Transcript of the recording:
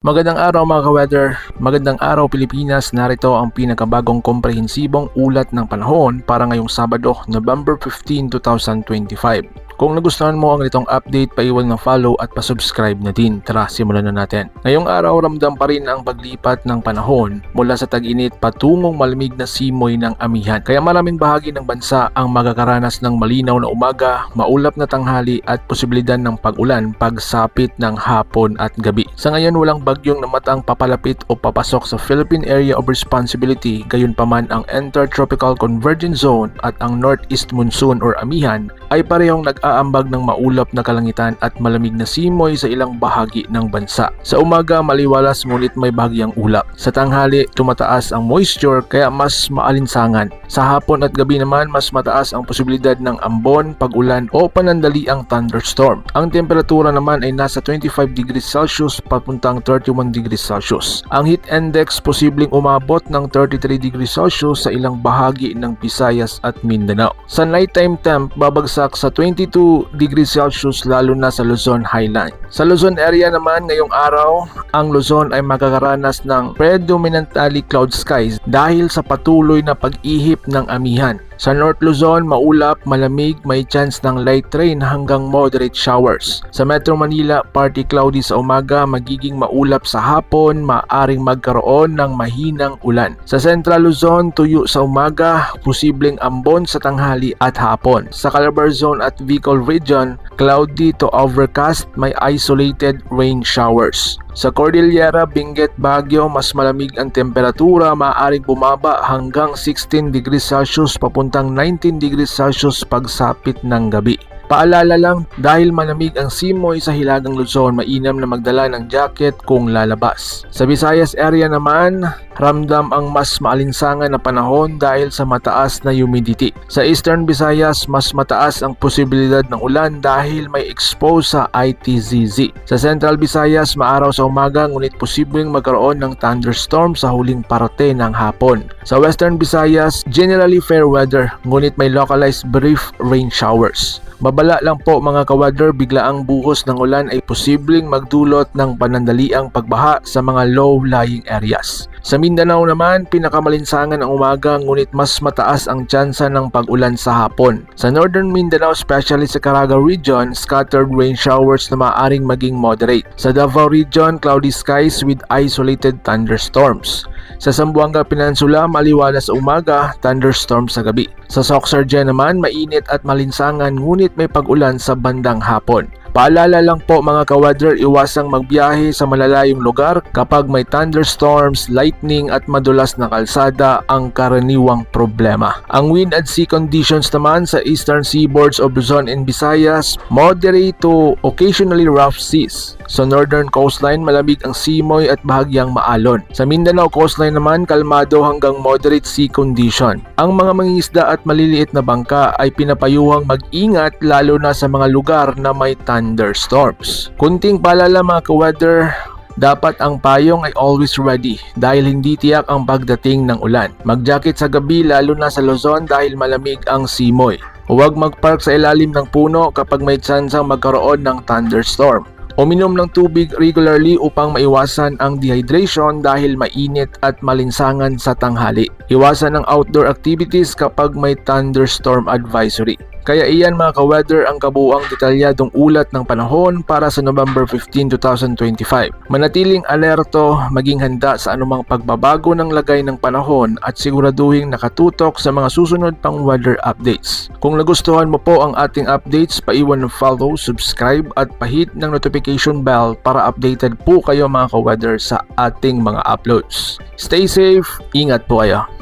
Magandang araw mga ka-weather, magandang araw Pilipinas, narito ang pinakabagong komprehensibong ulat ng panahon para ngayong Sabado, November 15, 2025. Kung nagustuhan mo ang itong update, paiwan ng follow at pasubscribe na din. Tara, simulan na natin. Ngayong araw, ramdam pa rin ang paglipat ng panahon mula sa tag-init patungong malamig na simoy ng amihan. Kaya maraming bahagi ng bansa ang magkakaranas ng malinaw na umaga, maulap na tanghali at posibilidad ng pag-ulan pagsapit ng hapon at gabi. Sa ngayon, walang bagyong namatang papalapit o papasok sa Philippine Area of Responsibility, gayunpaman ang Intertropical Convergence Zone at ang Northeast Monsoon or Amihan ay parehong nag-aambag ng maulap na kalangitan at malamig na simoy sa ilang bahagi ng bansa. Sa umaga, maliwalas ngunit may bahagyang ulap. Sa tanghali, tumataas ang moisture kaya mas maalinsangan. Sa hapon at gabi naman, mas mataas ang posibilidad ng ambon, pag-ulan o panandali ang thunderstorm. Ang temperatura naman ay nasa 25 degrees Celsius papuntang 31 degrees Celsius. Ang heat index posibleng umabot ng 33 degrees Celsius sa ilang bahagi ng Visayas at Mindanao. Sa nighttime temp, babagsak sa 22 degrees Celsius lalo na sa Luzon Highland. Sa Luzon area naman ngayong araw, ang Luzon ay magkakaranas ng predominantly cloud skies dahil sa patuloy na pag-ihip ng amihan. Sa North Luzon, maulap, malamig, may chance ng light rain hanggang moderate showers. Sa Metro Manila, partly cloudy sa umaga, magiging maulap sa hapon, maaring magkaroon ng mahinang ulan. Sa Central Luzon, tuyo sa umaga, posibleng ambon sa tanghali at hapon. Sa Calabar Zone at Bicol Region, cloudy to overcast, may isolated rain showers. Sa Cordillera, Benguet, Baguio, mas malamig ang temperatura, maaaring bumaba hanggang 16 degrees Celsius papuntang 19 degrees Celsius pagsapit ng gabi. Paalala lang, dahil malamig ang simoy sa Hilagang Luzon, mainam na magdala ng jacket kung lalabas. Sa Visayas area naman, ramdam ang mas maalinsangan na panahon dahil sa mataas na humidity. Sa Eastern Visayas, mas mataas ang posibilidad ng ulan dahil may expose sa ITZZ. Sa Central Visayas, maaraw sa umaga ngunit posibleng magkaroon ng thunderstorm sa huling parte ng hapon. Sa Western Visayas, generally fair weather ngunit may localized brief rain showers. Babala lang po mga kawader, biglaang buhos ng ulan ay posibleng magdulot ng panandaliang pagbaha sa mga low-lying areas. Sa Mindanao naman, pinakamalinsangan ang umaga ngunit mas mataas ang tsansa ng pag-ulan sa hapon. Sa Northern Mindanao, especially sa Caraga region, scattered rain showers na maaaring maging moderate. Sa Davao region, cloudy skies with isolated thunderstorms. Sa Zamboanga Peninsula, maliwalas sa umaga, thunderstorm sa gabi. Sa Soxargen naman, mainit at malinsangan ngunit may pag-ulan sa bandang hapon. Paalala lang po mga kawadrer, iwasang magbiyahe sa malalayong lugar kapag may thunderstorms, lightning at madulas na kalsada ang karaniwang problema. Ang wind at sea conditions naman sa eastern seaboards of Luzon and Visayas, moderate to occasionally rough seas. Sa northern coastline, malamig ang simoy at bahagyang maalon. Sa Mindanao coastline naman, kalmado hanggang moderate sea condition. Ang mga mangingisda at maliliit na bangka ay pinapayuhang mag-ingat lalo na sa mga lugar na may thunderstorms. Kunting paalala mga ka-weather, dapat ang payong ay always ready dahil hindi tiyak ang pagdating ng ulan. Mag-jacket sa gabi lalo na sa Luzon dahil malamig ang simoy. Huwag mag-park sa ilalim ng puno kapag may tsansang magkaroon ng thunderstorm. Uminom ng tubig regularly upang maiwasan ang dehydration dahil mainit at malinsangan sa tanghali. Iwasan ang outdoor activities kapag may thunderstorm advisory. Kaya iyan mga ka-weather ang kabuang detalyadong ulat ng panahon para sa November 15, 2025. Manatiling alerto, maging handa sa anumang pagbabago ng lagay ng panahon at siguraduhin nakatutok sa mga susunod pang weather updates. Kung nagustuhan mo po ang ating updates, paiwan ng follow, subscribe at pahit ng notification bell para updated po kayo mga ka-weather sa ating mga uploads. Stay safe, ingat po kayo.